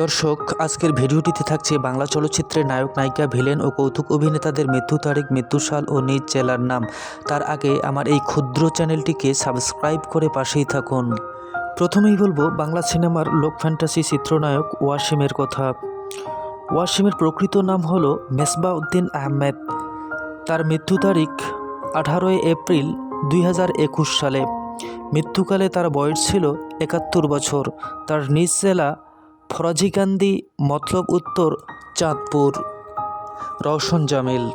দর্শক, আজকের ভিডিওটিতে থাকছে বাংলা চলচ্চিত্রের নায়ক, নায়িকা, ভিলেন ও কৌতুক অভিনেতাদের মৃত্যু তারিখ, মৃত্যু সাল ও নিজ জেলার নাম। তার আগে আমার এই ক্ষুদ্র চ্যানেলটিকে সাবস্ক্রাইব করে পাশেই থাকুন। প্রথমেই বলব, বাংলা সিনেমার লোক ফ্যান্টাসি চিত্রনায়ক ওয়াসিমের কথা। ওয়াসিমের প্রকৃত নাম হলো মেসবাউদ্দিন আহমেদ। তার মৃত্যু তারিখ আঠারোই এপ্রিল দুই হাজার একুশ সালে। মৃত্যুকালে তার বয়স ছিল একাত্তর বছর। তার নিজ জেলা ফরাজিকান্দি মতলব উত্তর চাঁদপুর। রওশন জামিল।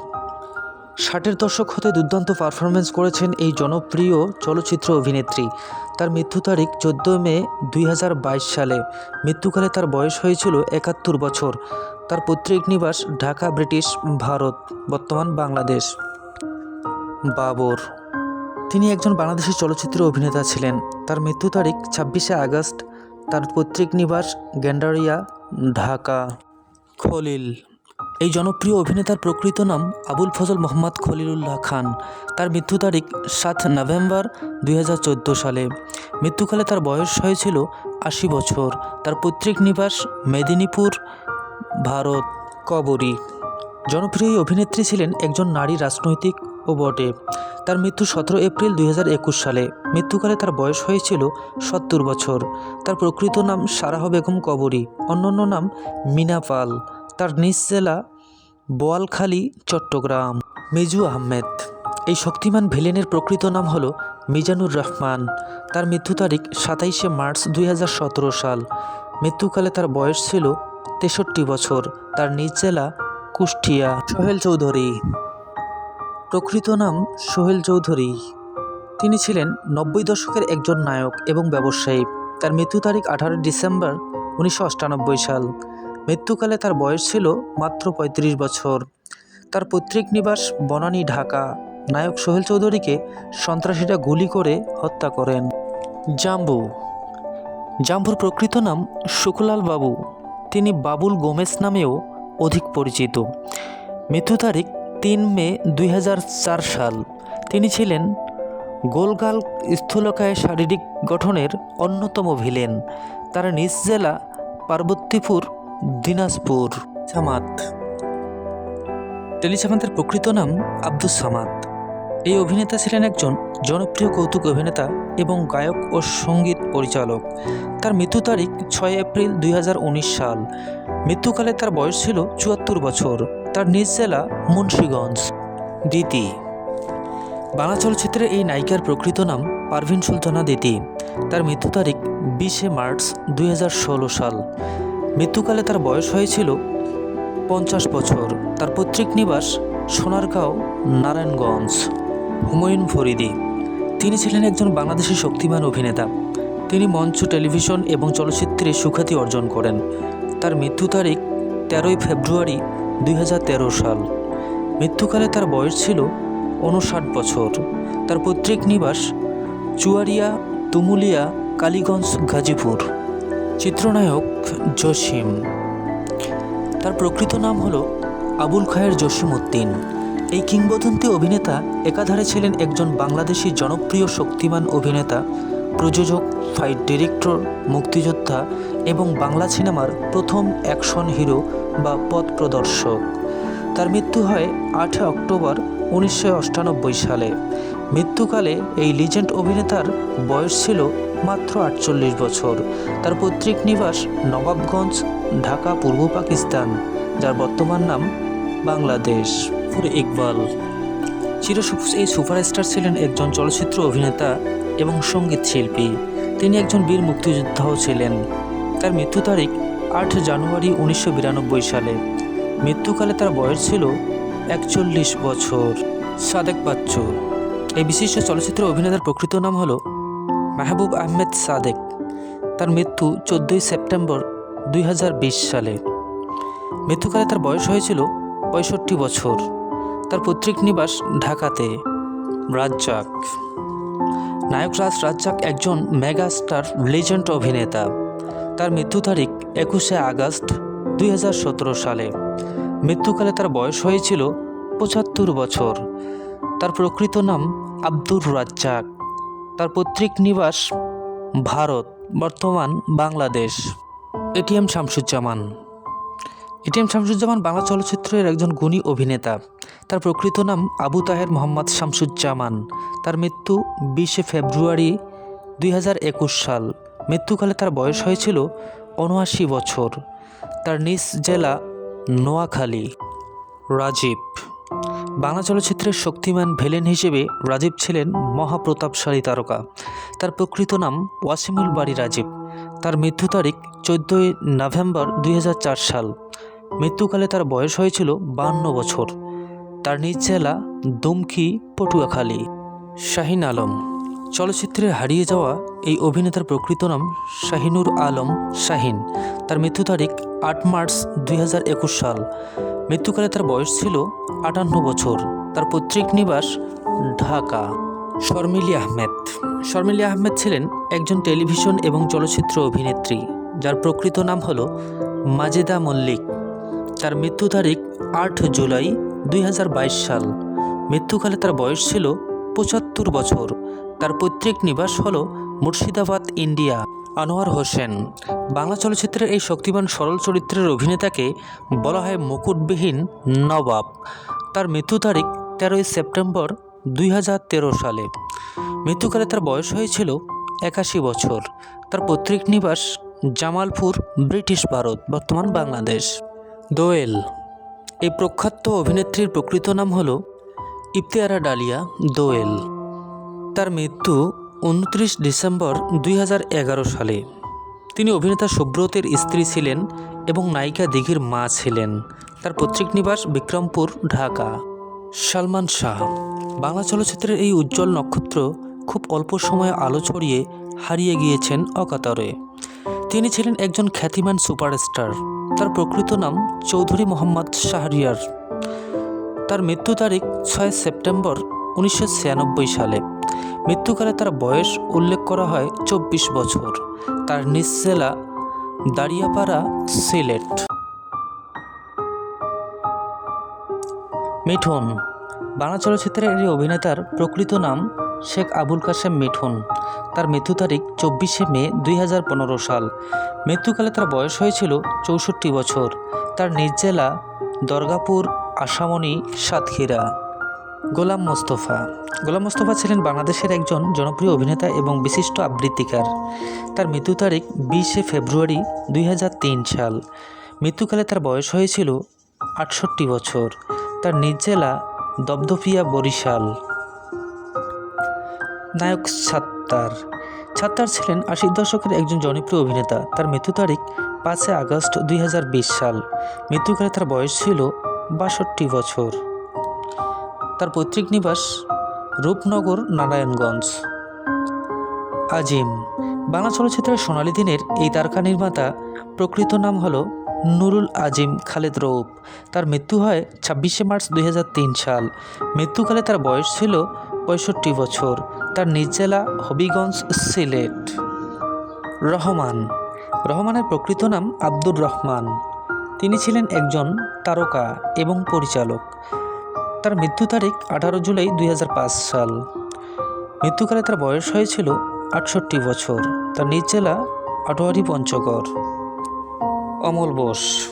ষাটের দশক হতে দুর্দান্ত পারফরমেন্স করেছেন এই জনপ্রিয় চলচ্চিত্র অভিনেত্রী। তার মৃত্যু তারিখ চোদ্দোই মে দুই হাজার বাইশ সালে। মৃত্যুকালে তার বয়স হয়েছিল একাত্তর বছর। তার পৈতৃক নিবাস ঢাকা, ব্রিটিশ ভারত, বর্তমান বাংলাদেশ। বাবর। তিনি একজন বাংলাদেশি চলচ্চিত্র অভিনেতা ছিলেন। তার মৃত্যু তারিখ ছাব্বিশে আগস্ট তার পৈতৃক নিবাস গ্যান্ডারিয়া, ঢাকা। খলিল। এই জনপ্রিয় অভিনেতার প্রকৃত নাম আবুল ফজল মোহাম্মদ খলিলুল্লাহ খান। তার মৃত্যু তারিখ সাত নভেম্বর দুই হাজার চোদ্দ সালে। মৃত্যুকালে তার বয়স হয়েছিল আশি বছর। তার পৈতৃক নিবাস মেদিনীপুর, ভারত, কবরী। জনপ্রিয় অভিনেত্রী ছিলেন একজন নারী রাজনৈতিক ও বটে। তার মৃত্যু সতেরো এপ্রিল দুই হাজার একুশ সালে। মৃত্যুকালে তার বয়স হয়েছিল সত্তর বছর। তার প্রকৃত নাম সারাহ বেগম কবরী, অন্যান্য নাম মিনা পাল। তার নিজ জেলা বোয়ালখালী, চট্টগ্রাম। মিজু আহমেদ। এই শক্তিমান ভিলেনের প্রকৃত নাম হল মিজানুর রহমান। তার মৃত্যু তারিখ সাতাইশে মার্চ দুই হাজার সতেরো সাল। মৃত্যুকালে তার বয়স ছিল তেষট্টি বছর। তার নিজ জেলা কুষ্টিয়া। সোহেল চৌধুরী। প্রকৃত নাম সোহেল চৌধুরী। তিনি ছিলেন নব্বই দশকের একজন নায়ক এবং ব্যবসায়ী। তার মৃত্যু তারিখ আঠারোই ডিসেম্বর উনিশশো আটানব্বই সাল। মৃত্যুকালে তার বয়স ছিল মাত্র ৩৫ বছর। তার পৈতৃক নিবাস বনানী, ঢাকা। নায়ক সোহেল চৌধুরীকে সন্ত্রাসীরা গুলি করে হত্যা করেন। জাম্বু। জাম্বুর প্রকৃত নাম শুকুলাল বাবু। তিনি বাবুল গোমেজ নামেও অধিক পরিচিত। মৃত্যু তারিখ তিন মে দুই হাজার চার সাল। তিনি ছিলেন গোলগাল স্থূলকায় শারীরিক গঠনের অন্যতম ভিলেন। তার নিজ জেলা পার্বতীপুর, দিনাজপুর। সামাদ টেলিসামাদের প্রকৃত নাম আব্দুস সামাদ। এই অভিনেতা ছিলেন একজন জনপ্রিয় কৌতুক অভিনেতা এবং গায়ক ও সংগীত পরিচালক। তার মৃত্যু তারিখ ছয় এপ্রিল দুই হাজার উনিশ সাল। মৃত্যুকালে তার বয়স ছিল চুয়াত্তর বছর। তার নিজ জেলা মুন্সীগঞ্জ। দিতি বাংলা চলচ্চিত্রের এই নায়িকার প্রকৃত নাম পারভিন সুলতানা দিতি তার মৃত্যু তারিখ বিশে মার্চ দুই হাজার ষোলো সাল। মৃত্যুকালে তার বয়স হয়েছিল পঞ্চাশ বছর। তার পৈতৃক নিবাস সোনারগাঁও, নারায়ণগঞ্জ। হুমায়ুন ফরিদি। তিনি ছিলেন একজন বাংলাদেশি শক্তিমান অভিনেতা। তিনি মঞ্চ, টেলিভিশন এবং চলচ্চিত্রে সুখ্যাতি অর্জন করেন। তার মৃত্যু তারিখ তেরোই ফেব্রুয়ারি দুই হাজার তেরো সাল। মৃত্যুকালে তার বয়স ছিল উনষাট বছর। তার পৈতৃক নিবাস চুয়ারিয়া, তুমুলিয়া, কালীগঞ্জ, গাজীপুর। চিত্রনায়ক জসিম। তার প্রকৃত নাম হলো আবুল খায়ের জসিম উদ্দিন এই কিংবদন্তি অভিনেতা একাধারে ছিলেন একজন বাংলাদেশি জনপ্রিয় শক্তিমান অভিনেতা, প্রযোজক, ফাইট ডিরেক্টর, মুক্তিযোদ্ধা এবং বাংলা সিনেমার প্রথম অ্যাকশন হিরো বা পথ প্রদর্শক। তার মৃত্যু হয় আটই অক্টোবর উনিশশো সালে। মৃত্যুকালে এই লিজেন্ড অভিনেতার বয়স ছিল মাত্র আটচল্লিশ বছর। তার পৈতৃক নিবাস নবাবগঞ্জ, ঢাকা, পূর্ব পাকিস্তান, যার বর্তমান নাম বাংলাদেশ। ইকবাল। চির এই সুপারস্টার ছিলেন একজন চলচ্চিত্র অভিনেতা এবং সংগীত শিল্পী। তিনি একজন বীর মুক্তিযোদ্ধাও ছিলেন। তার মৃত্যু তারিখ আট জানুয়ারি উনিশশো বিরানব্বই সালে। মৃত্যুকালে তার বয়স ছিল একচল্লিশ বছর। সাদেক বাচ্চু। এই বিশিষ্ট চলচ্চিত্র অভিনেতার প্রকৃত নাম হল মাহবুব আহমেদ সাদেক। তার মৃত্যু চোদ্দোই সেপ্টেম্বর দুই হাজার বিশ সালে। মৃত্যুকালে তার বয়স হয়েছিল পঁয়ষট্টি বছর। তার পৈতৃক নিবাস ঢাকাতে। রাজ্জাক। নায়ক রাজ রাজ্জাক একজন মেগাস্টার, লেজেন্ড অভিনেতা। তার মৃত্যু তারিখ একুশে আগস্ট দুই হাজার সতেরো সালে। মৃত্যুকালে তার বয়স হয়েছিল পঁচাত্তর বছর। তার প্রকৃত নাম আব্দুর রাজ্জাক। তার পৈতৃক নিবাস ভারত, বর্তমান বাংলাদেশ। এটিএম শামসুজ্জামান। এটিএম শামসুজ্জামান বাংলা চলচ্চিত্রের একজন গুণী অভিনেতা। তার প্রকৃত নাম আবু তাহের মোহাম্মদ শামসুজ্জামান। তার মৃত্যু বিশে ফেব্রুয়ারি দুই হাজার একুশ সাল। মৃত্যুকালে তার বয়স হয়েছিল উনআশি বছর। তার নিজ জেলা নোয়াখালী। রাজীব। বাংলা চলচ্চিত্রের শক্তিমান ভেলেন হিসেবে রাজীব ছিলেন মহাপ্রতাপশালী তারকা। তার প্রকৃত নাম ওয়াসিমুল বাড়ি রাজীব। তার মৃত্যু তারিখ চোদ্দোই নভেম্বর দুই হাজার চার সাল। মৃত্যুকালে তার বয়স হয়েছিল বান্ন বছর। তার নিজ জেলা দুমকি, পটুয়াখালী। শাহিন আলম। চলচ্চিত্রে হারিয়ে যাওয়া এই অভিনেতার প্রকৃত নাম শাহিনুর আলম শাহিন। তার মৃত্যু তারিখ আট মার্চ দুই হাজার একুশ সাল। মৃত্যুকালে তার বয়স ছিল আটান্ন বছর। তার পৈতৃক নিবাস ঢাকা। শর্মিলি আহমেদ। শর্মিলি আহমেদ ছিলেন একজন টেলিভিশন এবং চলচ্চিত্র অভিনেত্রী, যার প্রকৃত নাম হল মাজেদা মল্লিক। তার মৃত্যু তারিখ আট জুলাই দুই হাজার বাইশ সাল। মৃত্যুকালে তার বয়স ছিল পঁচাত্তর বছর। তার পৈতৃক নিবাস হল মুর্শিদাবাদ, ইন্ডিয়া। আনোয়ার হোসেন। বাংলা চলচ্চিত্রের এই শক্তিমান সরল চরিত্রের অভিনেতাকে বলা হয় মুকুটবিহীন নবাব। তার মৃত্যু তারিখ তেরোই সেপ্টেম্বর দুই হাজার তেরো সালে। মৃত্যুকালে তার বয়স হয়েছিল একাশি বছর। তার পৈতৃক নিবাস জামালপুর, ব্রিটিশ ভারত, বর্তমান বাংলাদেশ। দোয়েল এই প্রখ্যাত অভিনেত্রীর প্রকৃত নাম হল ইফতেয়ারা ডালিয়া দোয়েল। তার মৃত্যু উনত্রিশ ডিসেম্বর দুই হাজার এগারো সালে। তিনি অভিনেতা সুব্রতের স্ত্রী ছিলেন এবং নায়িকা দিঘির মা ছিলেন। তার পৈতৃক নিবাস বিক্রমপুর, ঢাকা। সালমান শাহ। বাংলা চলচ্চিত্রের এই উজ্জ্বল নক্ষত্র খুব অল্প সময়ে আলো ছড়িয়ে হারিয়ে গিয়েছেন অকাতরে। তিনি ছিলেন একজন খ্যাতিমান সুপারস্টার। তার প্রকৃত নাম চৌধুরী মোহাম্মদ শাহরিয়ার। তার মৃত্যু তারিখ ছয় সেপ্টেম্বর উনিশশো ছিয়ানব্বই সালে। মৃত্যুকালে তার বয়স উল্লেখ করা হয় চব্বিশ বছর। তার নিজ জেলা দাঁড়িয়াপাড়া, সিলেট। মিঠুন। বাংলা চলচ্চিত্রের এই অভিনেতার প্রকৃত নাম শেখ আবুল কাশেম মিঠুন। তার মৃত্যু তারিখ চব্বিশে মে দুই হাজার পনেরো সাল। মৃত্যুকালে তার বয়স হয়েছিল চৌষট্টি বছর। তার নিজ জেলা দরগাপুর, আসামনি, সাতক্ষীরা। গোলাম মোস্তফা। গোলাম মোস্তফা ছিলেন বাংলাদেশের একজন জনপ্রিয় অভিনেতা এবং বিশিষ্ট আবৃত্তিকার। তার মৃত্যু তারিখ বিশে ফেব্রুয়ারি দুই হাজার তিন সাল। মৃত্যুকালে তার বয়স হয়েছিল আটষট্টি বছর। তার নিজ জেলা দপদপিয়া বরিশাল। নায়ক ছাত্তার। ছাত্তার ছিলেন আশির দশকের একজন জনপ্রিয় অভিনেতা। তার মৃত্যু তারিখ পাঁচই আগস্ট দুই হাজার বিশ সাল। মৃত্যুকালে তার বয়স ছিল বাষট্টি বছর। তার পৈতৃক নিবাস রূপনগর, নারায়ণগঞ্জ। আজিম। বাংলা চলচ্চিত্রের সোনালী দিনের এই তারকা নির্মাতা প্রকৃত নাম হল নুরুল আজিম খালেদ রৌপ তার মৃত্যু হয় ছাব্বিশে মার্চ দুই হাজার তিন সাল। মৃত্যুকালে তার বয়স ছিল পঁয়ষট্টি বছর। তার নিজ জেলা হবিগঞ্জ সিলেট। রহমান। রহমানের প্রকৃত নাম আব্দুর রহমান। তিনি ছিলেন একজন তারকা এবং পরিচালক। তার মৃত্যু তারিখ আঠারো জুলাই দুই হাজার পাঁচ সাল। মৃত্যুকালে তার বয়স হয়েছিল আটষট্টি বছর। তার নিজ জেলা আটোয়ারি পঞ্চগড়। অমল বোস।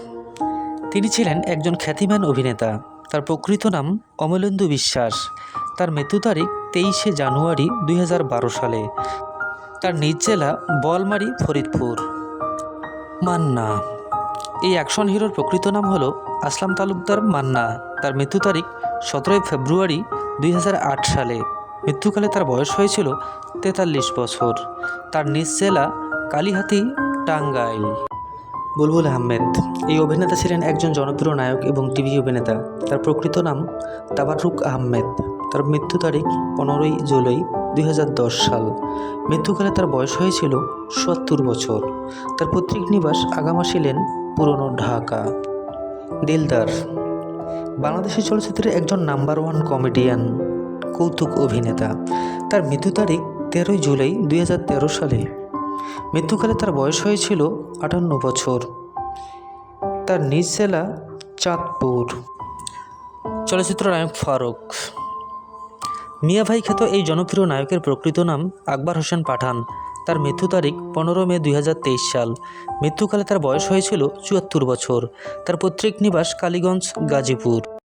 তিনি ছিলেন একজন খ্যাতিমান অভিনেতা। তার প্রকৃত নাম অমলেন্দু বিশ্বাস। তার মৃত্যু তারিখ তেইশে জানুয়ারি দুই হাজার বারো সালে। তার নিজ জেলা বলমারি, ফরিদপুর। মান্না। এই অ্যাকশন হিরোর প্রকৃত নাম হলো আসলাম তালুকদার মান্না। তার মৃত্যু তারিখ সতেরোই ফেব্রুয়ারি দুই হাজার আট সালে। মৃত্যুকালে তার বয়স হয়েছিল তেতাল্লিশ বছর। তার নিজ জেলা কালিহাতি, টাঙ্গাইল। বুলবুল আহমেদ। এই অভিনেতা ছিলেন একজন জনপ্রিয় নায়ক এবং টিভি অভিনেতা। তার প্রকৃত নাম তাবারুক আহমেদ। তার মৃত্যু তারিখ পনেরোই জুলাই দু হাজার দশ সাল। মৃত্যুকালে তার বয়স হয়েছিল সত্তর বছর। তার পৈতৃক নিবাস আগামা ছিলেন পুরনো ঢাকা। দিলদার। বাংলাদেশি চলচ্চিত্রের একজন নাম্বার ওয়ান কমেডিয়ান, কৌতুক অভিনেতা। তার মৃত্যু তারিখ তেরোই জুলাই দুই হাজার তেরো সালে। মৃত্যুকালে তার বয়স হয়েছিল আটান্ন বছর। তার নিজ জেলা চাঁদপুর। চলচ্চিত্র নায়ক ফারুক। মিয়া ভাই খ্যাত এই জনপ্রিয় নায়কের প্রকৃত নাম আকবর হোসেন পাঠান। তার মৃত্যু তারিখ পনেরো মে দুই হাজার তেইশ সাল। মৃত্যুকালে তার বয়স হয়েছিল চুয়াত্তর বছর। তার পৈতৃক নিবাস কালীগঞ্জ গাজীপুর।